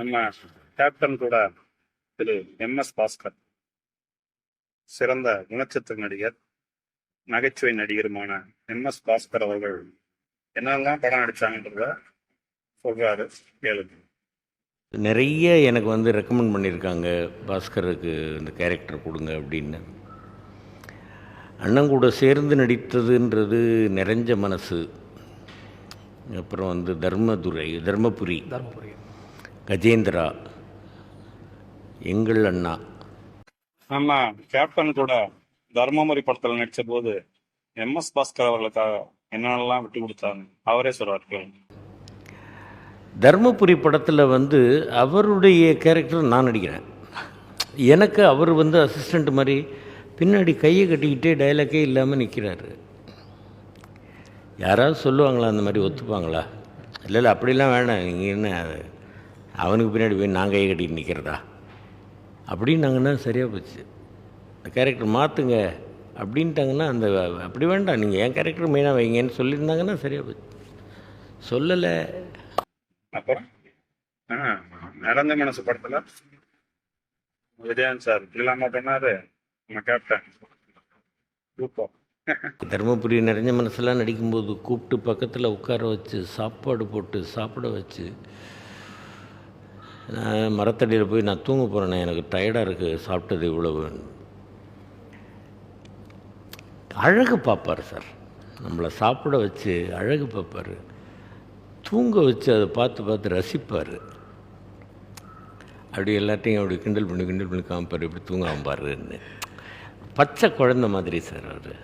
நம்ம கேப்டன் கூட திரு M S Bhaskar சிறந்த குணச்சித்திர நடிகர் நகைச்சுவை நடிகருமான எம் எஸ் பாஸ்கர் அவர்கள் என்னெல்லாம் படம் நடிச்சாங்கன்றத சொல்றாரு கேளுங்க. நிறைய எனக்கு வந்து ரெக்கமெண்ட் பண்ணியிருக்காங்க பாஸ்கருக்கு இந்த கேரக்டர் கொடுங்க அப்படின்னு. அண்ணன் கூட சேர்ந்து நடித்ததுன்றது நிறைஞ்ச மனசு. அப்புறம் வந்து தர்மதுரை தர்மபுரி. தருமபுரி. கஜேந்திரா எங்கள் அண்ணா. நம்ம கேப்டன் கூட தர்மபுரி படத்துல நடிச்ச போது எம் எஸ் பாஸ்கர் அவர்களுக்காக என்னென்னலாம் விட்டு கொடுத்தாங்க? அவரே சொல்றாரு தர்மபுரி படத்தில் வந்து அவருடைய கேரக்டர் நான் நடிக்கிறேன். எனக்கு அவர் வந்து அசிஸ்டண்ட் மாதிரி பின்னாடி கையை கட்டிக்கிட்டே டைலாக்கே இல்லாமல் நிற்கிறாரு யாராவது சொல்லுவாங்களா அந்த மாதிரி ஒத்துப்பாங்களா? இல்லை இல்லை அப்படிலாம் வேணாம் நீங்கள் என்ன அவனுக்கு பின்னாடி போய் நான் கையை கட்டிட்டு நிற்கிறதா அப்படின்னாங்கன்னா சரியாக போச்சு. அந்த கேரக்டர் மாற்றுங்க அப்படின்ட்டாங்கன்னா அந்த அப்படி வேண்டாம். நீங்கள் என் கேரக்டர் மெயினாக வைங்கன்னு சொல்லியிருந்தாங்கன்னா சரியாக போச்சு. சொல்லலை. அப்புறம்? நடந்த மனசு படத்துல விஜயன் சார் இல்லாம பண்ணாரு நம்ம கேப்டன் சூப்பர். தருமபுரி நிறைஞ்ச மனசெல்லாம் நடிக்கும்போது கூப்பிட்டு பக்கத்தில் உட்கார வச்சு சாப்பாடு போட்டு சாப்பிட வச்சு நான் மரத்தடியில் போய் நான் தூங்க போகிறேனே எனக்கு டயர்டாக இருக்குது சாப்பிட்டது இவ்வளவு. அழகு பார்ப்பார் சார் நம்மளை சாப்பிட வச்சு அழகு பார்ப்பார். தூங்க வச்சு அதை பார்த்து பார்த்து ரசிப்பார். அப்படி எல்லாத்தையும் அப்படி கிண்டல் பண்ணி கிண்டல் பண்ணி காமிப்பார் இப்படி தூங்காம பாருன்னு. பச்சை குழந்த மாதிரி சார் அவர்.